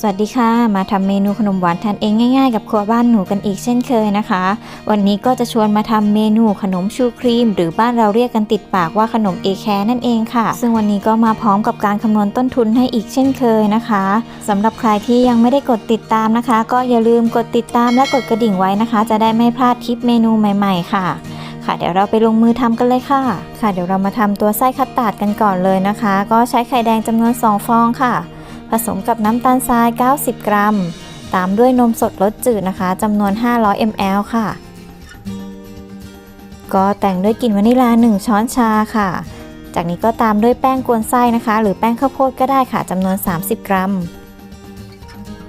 สวัสดีค่ะ มาทำเมนูขนมหวานทานเองง่ายๆ กับครัวบ้านหนูกันอีกเช่นเคยนะคะ วันนี้ก็จะชวนมาทำเมนูขนมชูครีม หรือบ้านเราเรียกกันติดปากว่าขนมเอแคร์นั่นเองค่ะ ซึ่งวันนี้ก็มาพร้อมกับการคำนวณต้นทุนให้อีกเช่นเคยนะคะสำหรับใครที่ยังไม่ได้กดติดตามนะคะ ก็อย่าลืมกดติดตามและกดกระดิ่งไว้นะคะ จะได้ไม่พลาดคลิปเมนูใหม่ ๆ ค่ะค่ะเดี๋ยวเราไปลงมือทำกันเลยค่ะ ค่ะเดี๋ยวเรามาทำตัวไส้คัสตาร์ดกันก่อนเลยนะคะ ก็ใช้ไข่แดงจำนวน 2 ฟองค่ะ ผสมกับน้ำตาลทราย 90 กรัม ตามด้วยนมสดรสจืดนะคะจำนวน 500 ml ค่ะ ก็แต่งด้วยกลิ่นวานิลา 1 ช้อนชาค่ะ จากนี้ก็ตามด้วยแป้งกวนไส้นะคะ หรือแป้งข้าวโพดก็ได้ค่ะจำนวน 30 กรัม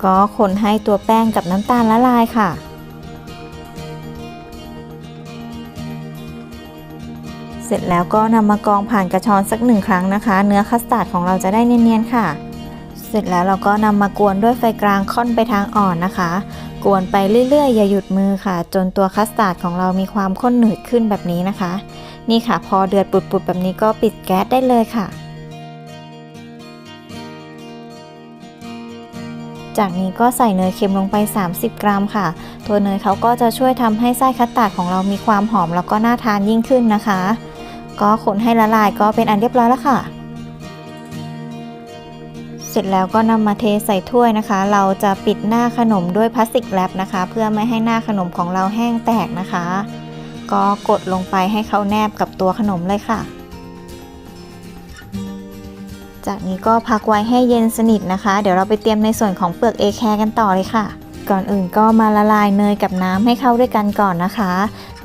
ก็คนให้ตัวแป้งกับน้ำตาลละลายค่ะเสร็จแล้วก็นำมากรองผ่านกระชอนสักหนึ่งครั้งนะคะ เนื้อคัสตาร์ดของเราจะได้เนียนๆค่ะ เสร็จแล้วเราก็นำมากวนด้วยไฟกลางค่อนไปทางอ่อนนะคะ กวนไปเรื่อยๆ อย่าหยุดมือค่ะ จนตัวคัสตาร์ดของเรามีความข้นหนืดขึ้นแบบนี้นะคะ นี่ค่ะ พอเดือดปุดๆแบบนี้ก็ปิดแก๊สได้เลยค่ะ จากนี้ก็ใส่เนยเค็มลงไป 30 กรัมค่ะ ตัวเนยเขาก็จะช่วยทำให้ไส้คัสตาร์ดของเรามีความหอมแล้วก็น่าทานยิ่งขึ้นนะคะ ก็คนให้ละลายก็เป็นอันเรียบร้อยแล้วค่ะ ร็จแล้วก็นำมาเทใส่ถ้วยนะคะ เราจะปิดหน้าขนมด้วยพลาสติกแรปนะคะ เพื่อไม่ให้หน้าขนมของเราแห้งแตกนะคะ ก็กดลงไปให้เขาแนบกับตัวขนมเลยค่ะ จากนี้ก็พักไว้ให้เย็นสนิทนะคะ เดี๋ยวเราไปเตรียมในส่วนของเปลือกเอแคร์กันต่อเลยค่ะ ก่อนอื่นก็มาละลายเนยกับน้ำให้เข้าด้วยกันก่อนนะคะ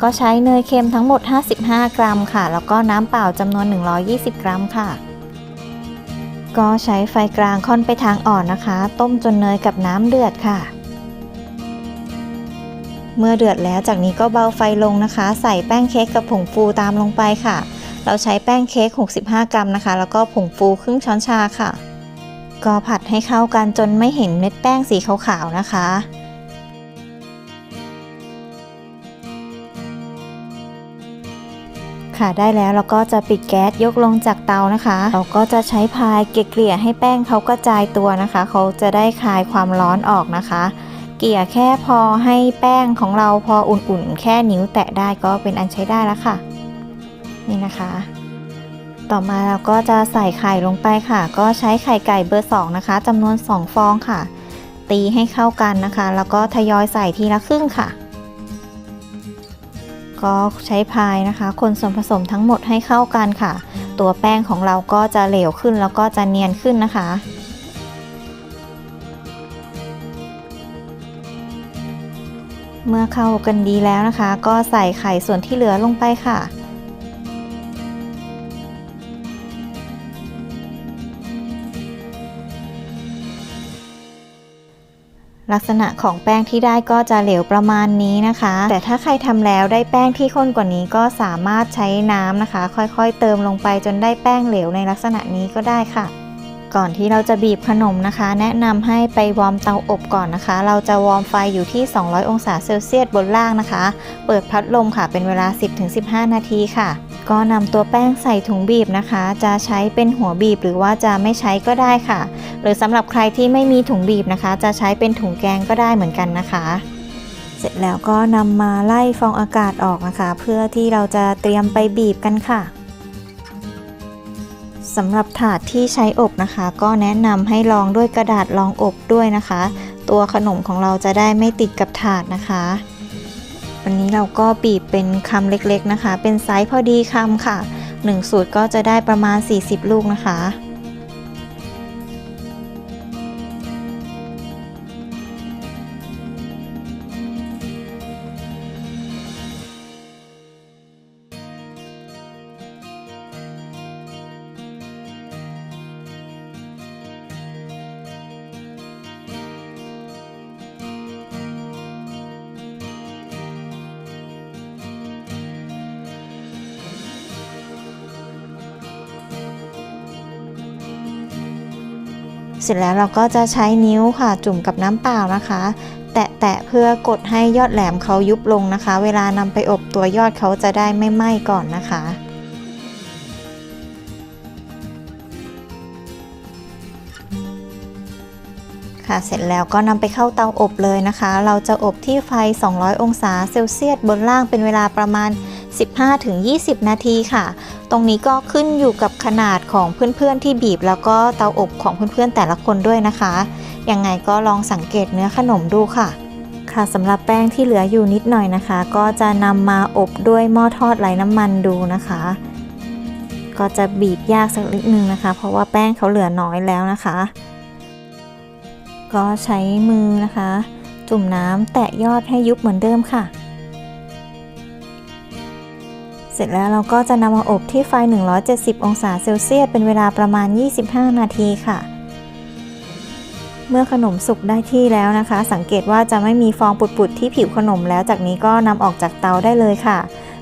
ก็ใช้เนยเค็มทั้งหมด 55 กรัมค่ะ แล้วก็น้ำเปล่าจำนวน 120 กรัมค่ะ ก็ใช้ไฟกลางค่อนไปทางอ่อนนะคะ ต้มจนเนยกับน้ำเดือดค่ะ เมื่อเดือดแล้วจากนี้ก็เบาไฟลงนะคะ ใส่แป้งเค้กกับผงฟูตามลงไปค่ะ เราใช้แป้งเค้ก 65 กรัมนะคะ แล้วก็ผงฟูครึ่งช้อนชาค่ะ ก็ผัดให้เข้ากันจนไม่เห็นเม็ดแป้งสีขาวๆนะคะ ค่ะ ได้แล้วเราก็จะปิดแก๊สยกลงจากเตานะคะ เราก็จะใช้พายเกลี่ยให้แป้งเขากระจายตัวนะคะ เขาจะได้คลายความร้อนออกนะคะ เกลี่ยแค่พอให้แป้งของเราพออุ่นๆ แค่นิ้วแตะได้ก็เป็นอันใช้ได้แล้วค่ะ นี่นะคะต่อมาเราก็จะใส่ไข่ลงไปค่ะ ก็ใช้ไข่ไก่เบอร์ 2 นะคะจำนวน 2 ฟองค่ะ ตีให้เข้ากันนะคะ แล้วก็ทยอยใส่ทีละครึ่งค่ะ ก็ใช้พายนะคะ คนส่วนผสมทั้งหมดให้เข้ากันค่ะ ตัวแป้งของเราก็จะเหลวขึ้นแล้วก็จะเนียนขึ้นนะคะเมื่อเข้ากันดีแล้วนะคะ ก็ใส่ไข่ส่วนที่เหลือลงไปค่ะ ลักษณะของแป้งที่ได้ก็จะเหลวประมาณนี้นะคะ แต่ถ้าใครทำแล้วได้แป้งที่ข้นกว่านี้ก็สามารถใช้น้ำนะคะ ค่อยๆ เติมลงไปจนได้แป้งเหลวในลักษณะนี้ก็ได้ค่ะ ก่อนที่เราจะบีบขนมนะคะ แนะนำให้ไปวอร์มเตาอบก่อนนะคะ เราจะวอร์มไฟอยู่ที่ 200 องศาเซลเซียสบนล่างนะคะ เปิดพัดลมค่ะเป็นเวลา 10-15 นาทีค่ะ ก็นำตัวแป้งใส่ถุงบีบนะคะ จะใช้เป็นหัวบีบหรือว่าจะไม่ใช้ก็ได้ค่ะ หรือสำหรับใครที่ไม่มีถุงบีบนะคะ จะใช้เป็นถุงแกงก็ได้เหมือนกันนะคะ เสร็จแล้วก็นำมาไล่ฟองอากาศออกนะคะ เพื่อที่เราจะเตรียมไปบีบกันค่ะสำหรับถาดที่ใช้อบนะคะ ก็แนะนำให้รองด้วยกระดาษรองอบด้วยนะคะ ตัวขนมของเราจะได้ไม่ติดกับถาดนะคะ วันนี้เราก็บีบเป็นคำเล็กๆนะคะ เป็นไซส์พอดีคำค่ะ 1 สูตรก็จะได้ประมาณ 40 ลูกนะคะ เสร็จแล้วเราก็จะใช้นิ้วค่ะจุ่มกับน้ำเปล่านะคะ แตะๆเพื่อกดให้ยอดแหลมเขายุบลงนะคะ เวลานำไปอบตัวยอดเขาจะได้ไม่ไหม้ก่อนนะคะคค่ะเสร็จแล้วก็นำไปเข้าเตาอบเลยนะคะ เราจะอบที่ไฟ 200 องศาเซลเซียสบนล่างเป็นเวลาประมาณ 15-20 นาทีค่ะ ตรงนี้ก็ขึ้นอยู่กับขนาดของเพื่อนๆที่บีบ แล้วก็เตาอบของเพื่อนๆแต่ละคนด้วยนะคะ ยังไงก็ลองสังเกตเนื้อขนมดูค่ะ ค่ะสำหรับแป้งที่เหลืออยู่นิดหน่อยนะคะ ก็จะนำมาอบด้วยหม้อทอดไร้น้ำมันดูนะคะ ก็จะบีบยากสักนิดนึงนะคะ เพราะว่าแป้งเขาเหลือน้อยแล้วนะคะ ก็ใช้มือนะคะ จุ่มน้ำแตะยอดให้ยุบเหมือนเดิมค่ะ เสร็จแล้วเราก็จะนำมาอบที่ไฟ 170 องศาเซลเซียส เป็นเวลาประมาณ 25 นาทีค่ะ เมื่อขนมสุกได้ที่แล้วนะคะ สังเกตว่าจะไม่มีฟองปุดๆที่ผิวขนมแล้วจากนี้ก็นำออกจากเตาได้เลยค่ะ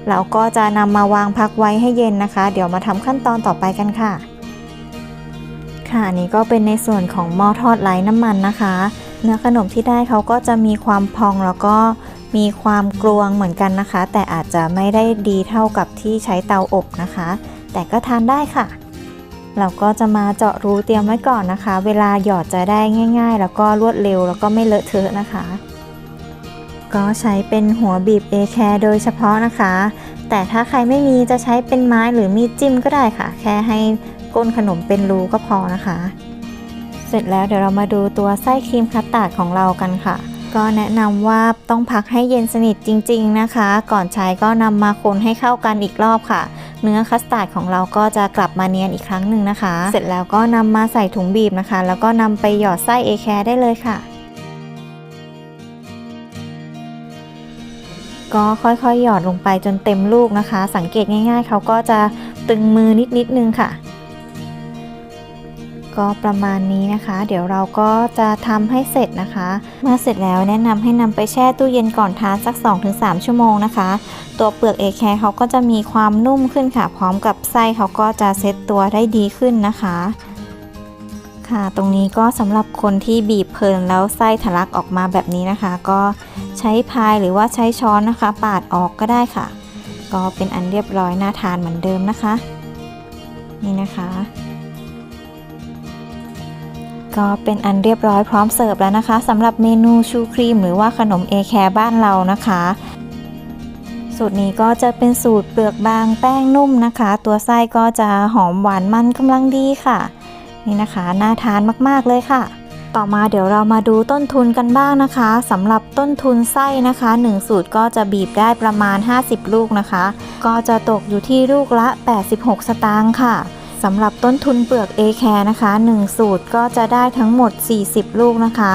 เราก็จะนำมาวางพักไว้ให้เย็นนะคะ เดี๋ยวมาทำขั้นตอนต่อไปกันค่ะ ค่ะอันนี้ก็เป็นในส่วนของหม้อทอดไร้น้ำมันนะคะ เนื้อขนมที่ได้เขาก็จะมีความพองแล้วก็ มีความกรวงเหมือนกันนะคะ แต่อาจจะไม่ได้ดีเท่ากับที่ใช้เตาอบนะคะ แต่ก็ทานได้ค่ะ เราก็จะมาเจาะรูเตรียมไว้ก่อนนะคะ เวลาหยอดจะได้ง่าย ๆ แล้วก็รวดเร็วแล้วก็ไม่เลอะเทอะนะคะ ก็ใช้เป็นหัวบีบเอแคร์โดยเฉพาะนะคะ แต่ถ้าใครไม่มีจะใช้เป็นไม้หรือมีดจิ้มก็ได้ค่ะ แค่ให้ก้นขนมเป็นรูก็พอนะคะ เสร็จแล้วเดี๋ยวเรามาดูตัวไส้ครีมคัสตาร์ดของเรากันค่ะ ก็แนะนำว่าต้องพักให้เย็นสนิทจริง ๆนะคะ ก่อนใช้ก็นำมาคนให้เข้ากันอีกรอบค่ะ เนื้อคัสตาร์ดของเราก็จะกลับมาเนียนอีกครั้งหนึ่งนะคะ เสร็จแล้วก็นำมาใส่ถุงบีบนะคะ แล้วก็นำไปหยอดไส้เอแคร์ได้เลยค่ะก็ค่อยๆ หยอดลงไปจนเต็มลูกนะคะ สังเกตง่ายๆ เขาก็จะตึงมือนิดๆนึงค่ะ ก็ประมาณนี้นะคะ เดี๋ยวเราก็จะทำให้เสร็จนะคะ เมื่อเสร็จแล้วแนะนำให้นำไปแช่ตู้เย็นก่อนทานสัก 2-3 ชั่วโมงนะคะ ตัวเปลือกเอแคร์เขาก็จะมีความนุ่มขึ้นค่ะ พร้อมกับไส้เขาก็จะเซ็ตตัวได้ดีขึ้นนะคะค่ะตรงนี้ก็สำหรับคนที่บีบเพลินแล้วไส้ทะลักออกมาแบบนี้นะคะ ก็ใช้พายหรือว่าใช้ช้อนนะคะ ปาดออกก็ได้ค่ะ ก็เป็นอันเรียบร้อยน่าทานเหมือนเดิมนะคะ นี่นะคะ ก็เป็นอันเรียบร้อยพร้อมเสิร์ฟแล้วนะคะสำหรับเมนูชูครีมหรือว่าขนมเอแคร์บ้านเรานะคะ สูตรนี้ก็จะเป็นสูตรเปลือกบางแป้งนุ่มนะคะ ตัวไส้ก็จะหอมหวานมันกำลังดีค่ะ นี่นะคะน่าทานมากๆเลยค่ะ ต่อมาเดี๋ยวเรามาดูต้นทุนกันบ้างนะคะสำหรับต้นทุนไส้นะคะ 1 สูตรก็จะบีบได้ประมาณ 50 ลูกนะคะ ก็จะตกอยู่ที่ลูกละ 86 สตางค์ค่ะ สำหรับต้นทุนเปลือก A แคร์นะคะ 1 สูตรก็จะได้ทั้งหมด 40 ลูกนะคะ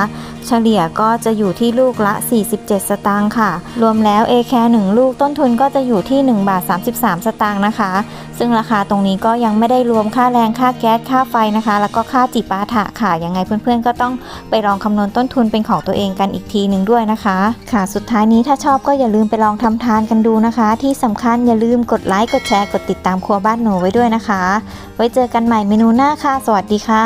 เฉลี่ยก็จะอยู่ที่ลูกละ 47 สตางค์ค่ะ รวมแล้ว A แคร์1ลูกต้นทุนก็จะอยู่ที่ 1 บาท 33 สตางค์นะคะ ซึ่งราคาตรงนี้ก็ยังไม่ได้รวมค่าแรงค่าแก๊สค่าไฟนะคะ แล้วก็ค่าจิปาถะค่ะ ยังไงเพื่อนๆ ก็ต้องไปลองคำนวณต้นทุนเป็นของตัวเองกันอีกทีหนึ่งด้วยนะคะ ค่ะ สุดท้ายนี้ถ้าชอบก็อย่าลืมไปลองทำทานกันดูนะคะ ที่สำคัญอย่าลืมกดไลค์กดแชร์กดติดตามครัวบ้านหนูไว้ด้วยนะคะไว้เจอกันใหม่เมนูหน้าค่ะ สวัสดีค่ะ